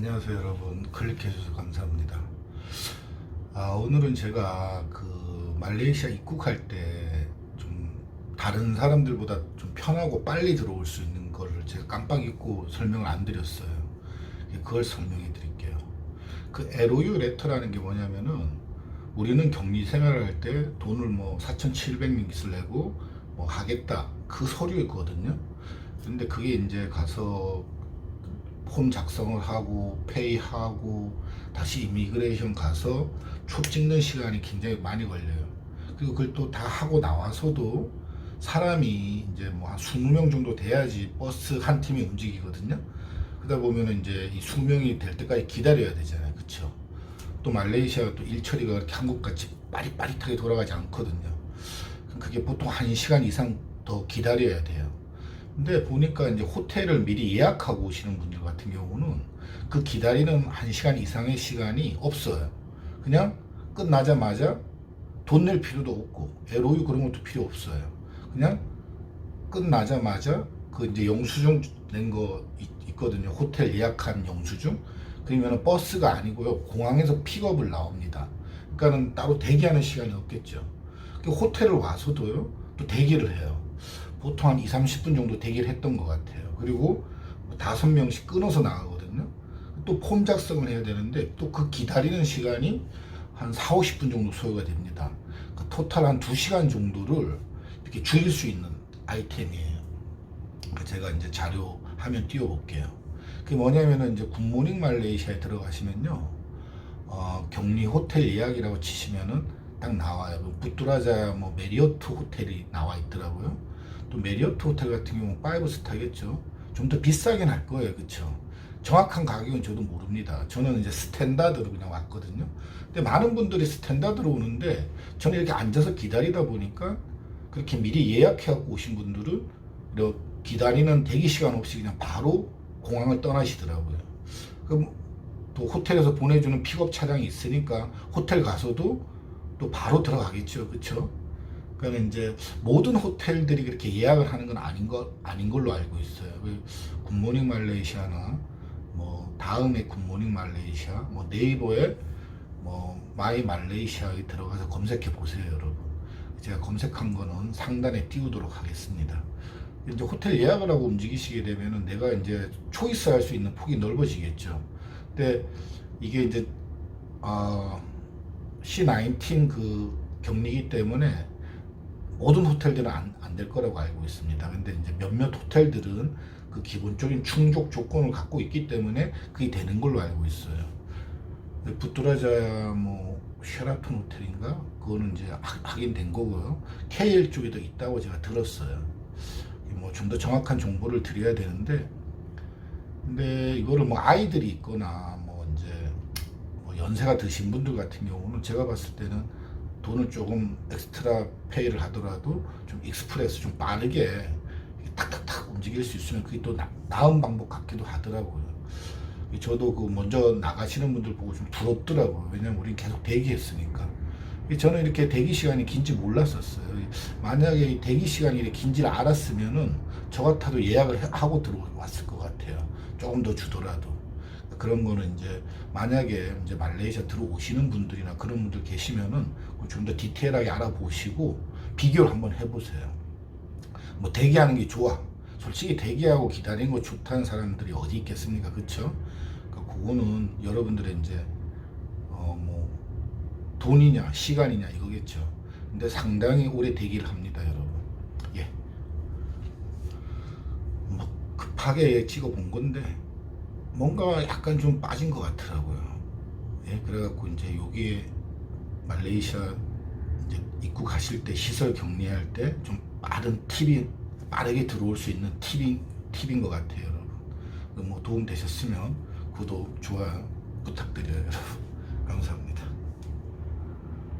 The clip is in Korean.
안녕하세요 여러분. 클릭해주셔서 감사합니다. 아, 오늘은 제가 그 말레이시아 입국할 때 좀 다른 사람들보다 좀 편하고 빨리 들어올 수 있는 거를 제가 깜빡 잊고 설명을 안 드렸어요. 그걸 설명해 드릴게요. 그 LOU 레터라는 게 뭐냐면은 우리는 격리 생활을 할 때 돈을 뭐 4,700링깃을 내고 뭐 하겠다. 그 서류였거든요. 근데 그게 이제 가서 폼 작성을 하고 페이하고 다시 이미그레이션 가서 촉 찍는 시간이 굉장히 많이 걸려요. 그리고 그걸 또 다 하고 나와서도 사람이 이제 뭐 한 20명 정도 돼야지 버스 한 팀이 움직이거든요. 그러다 보면은 이제 이 20명이 될 때까지 기다려야 되잖아요. 그쵸? 또 말레이시아가 또 일처리가 그렇게 한국같이 빠릿빠릿하게 돌아가지 않거든요. 그게 보통 한 시간 이상 더 기다려야 돼요. 근데 보니까 이제 호텔을 미리 예약하고 오시는 분들 같은 경우는 그 기다리는 한 시간 이상의 시간이 없어요. 그냥 끝나자마자 돈 낼 필요도 없고 LOU 그런 것도 필요 없어요. 그냥 끝나자마자 그 이제 영수증 낸 거 있거든요. 호텔 예약한 영수증. 그러면 버스가 아니고요. 공항에서 픽업을 나옵니다. 그러니까는 따로 대기하는 시간이 없겠죠. 그 호텔을 와서도요. 또 대기를 해요. 보통 한 2, 30분 정도 대기를 했던 것 같아요. 그리고 뭐 다섯 명씩 끊어서 나가거든요. 또 폼 작성을 해야 되는데 또 그 기다리는 시간이 한 4, 50분 정도 소요가 됩니다. 그 토탈 한 2시간 정도를 이렇게 줄일 수 있는 아이템이에요. 그 제가 이제 자료 화면 띄워볼게요. 그게 뭐냐면은 이제 굿모닝 말레이시아에 들어가시면요. 어, 격리 호텔 예약이라고 치시면은 딱 나와요. 뭐 부뚜라자 뭐 메리어트 호텔이 나와 있더라고요. 또 메리어트 호텔 같은 경우 5스타겠죠. 좀 더 비싸긴 할 거예요. 그쵸? 정확한 가격은 저도 모릅니다. 저는 이제 스탠다드로 그냥 왔거든요. 근데 많은 분들이 스탠다드로 오는데 저는 이렇게 앉아서 기다리다 보니까 그렇게 미리 예약해갖고 오신 분들은 이렇게 기다리는 대기 시간 없이 그냥 바로 공항을 떠나시더라고요. 그럼 또 호텔에서 보내주는 픽업 차량이 있으니까 호텔 가서도 또 바로 들어가겠죠. 그쵸? 그러니까 이제 모든 호텔들이 그렇게 예약을 하는 건 아닌 거 아닌 걸로 알고 있어요. 그 굿모닝 말레이시아나 뭐 다음에 굿모닝 말레이시아, 뭐 네이버에 뭐 마이 말레이시아에 들어가서 검색해 보세요, 여러분. 제가 검색한 거는 상단에 띄우도록 하겠습니다. 이제 호텔 예약을 하고 움직이시게 되면은 내가 이제 초이스 할 수 있는 폭이 넓어지겠죠. 근데 이게 이제 아 C19 그 격리기 때문에 모든 호텔들은 안 될 거라고 알고 있습니다. 근데 이제 몇몇 호텔들은 그 기본적인 충족 조건을 갖고 있기 때문에 그게 되는 걸로 알고 있어요. 부뚜라자 뭐 쉐라톤 호텔인가 그거는 이제 하- 확인된 거고요. KL 쪽에도 있다고 제가 들었어요. 뭐 좀 더 정확한 정보를 드려야 되는데 근데 이거를 뭐 아이들이 있거나 뭐 이제 뭐 연세가 드신 분들 같은 경우는 제가 봤을 때는 돈을 조금 엑스트라 페이를 하더라도 좀 익스프레스 좀 빠르게 탁탁탁 움직일 수 있으면 그게 또 나, 나은 방법 같기도 하더라고요. 저도 그 먼저 나가시는 분들 보고 좀 부럽더라고요. 왜냐면 우린 계속 대기했으니까. 저는 이렇게 대기 시간이 긴지 몰랐었어요. 만약에 이 대기 시간이 이렇게 긴지를 알았으면은 저 같아도 예약을 해- 하고 들어왔을 것 같아요. 조금 더 주더라도. 그런 거는 이제 만약에 이제 말레이시아 들어오시는 분들이나 그런 분들 계시면은 좀 더 디테일하게 알아보시고 비교를 한번 해보세요. 뭐 대기하는 게 좋아. 솔직히 대기하고 기다리는 거 좋다는 사람들이 어디 있겠습니까? 그쵸? 그러니까 그거는 여러분들의 이제 어 뭐 돈이냐 시간이냐 이거겠죠. 근데 상당히 오래 대기를 합니다, 여러분. 예. 뭐 급하게 찍어본 건데 뭔가 약간 좀 빠진 것 같더라고요. 예, 그래갖고 이제 여기에 말레이시아 이제 입국하실 때 시설 격리할 때 좀 빠른 팁이 빠르게 들어올 수 있는 팁인 팁인 것 같아요, 여러분. 뭐 도움 되셨으면 구독, 좋아요 부탁드려요, 여러분. 감사합니다.